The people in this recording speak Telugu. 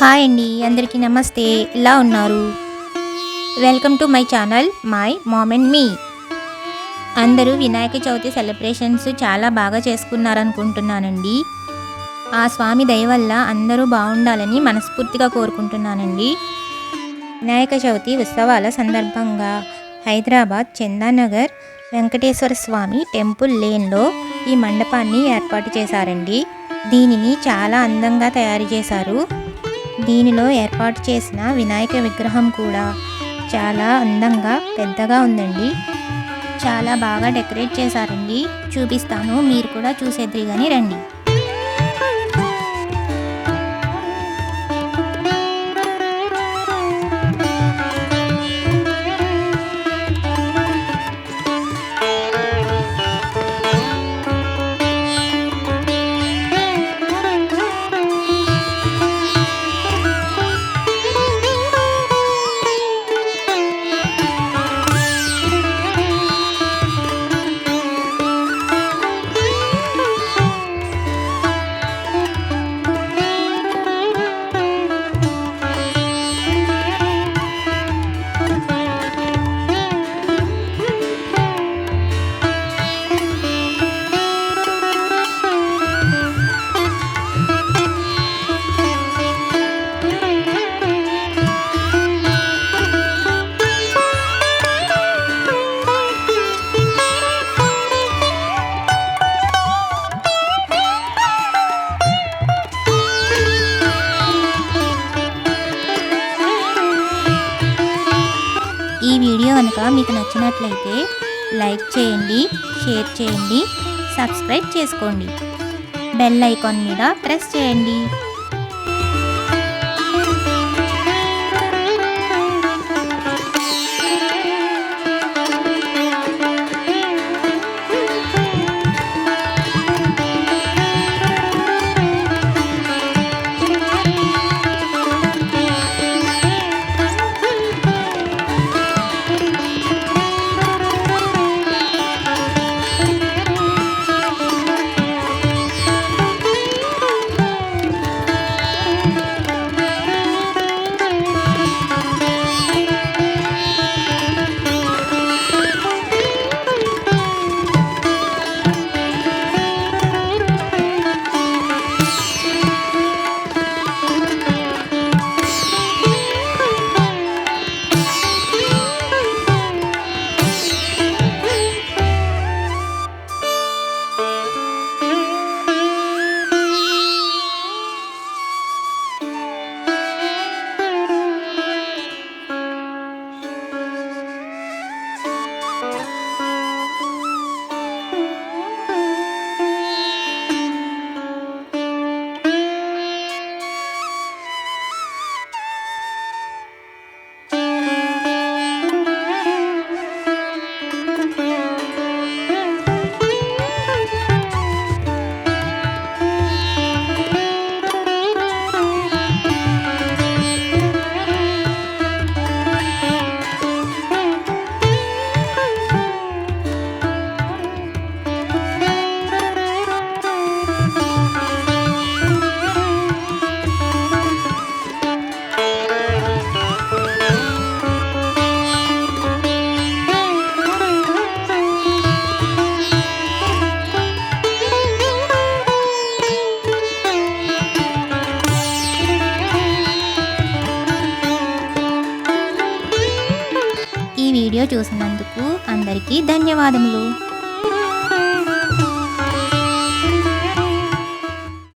హాయ్ అండి అందరికీ నమస్తే. ఎలా ఉన్నారు? Welcome to my channel my mom and me అందరూ వినాయక చవితి సెలబ్రేషన్స్ చాలా బాగా చేసుకున్నారనుకుంటున్నానండి. ఆ స్వామి దయ వల్ల అందరూ బాగుండాలని మనస్ఫూర్తిగా కోరుకుంటున్నానండి. వినాయక చవితి ఉత్సవాల సందర్భంగా హైదరాబాద్ చందానగర్ వెంకటేశ్వర స్వామి టెంపుల్ లేన్లో ఈ మండపాన్ని ఏర్పాటు చేశారండి. దీనిని చాలా అందంగా తయారు చేశారు. దీనిలో ఏర్పాటు చేసిన వినాయక విగ్రహం కూడా చాలా అందంగా పెద్దగా ఉందండి. చాలా బాగా డెకరేట్ చేశారండి. చూపిస్తాను. మీరు కూడా చూసేద్దరు కానీ రండి. కనుక మీకు నచ్చినట్లయితే లైక్ చేయండి షేర్ చేయండి సబ్స్క్రైబ్ చేసుకోండి. బెల్ ఐకాన్ మీద ప్రెస్ చేయండి. వీడియో చూసినందుకు అందరికీ ధన్యవాదములు.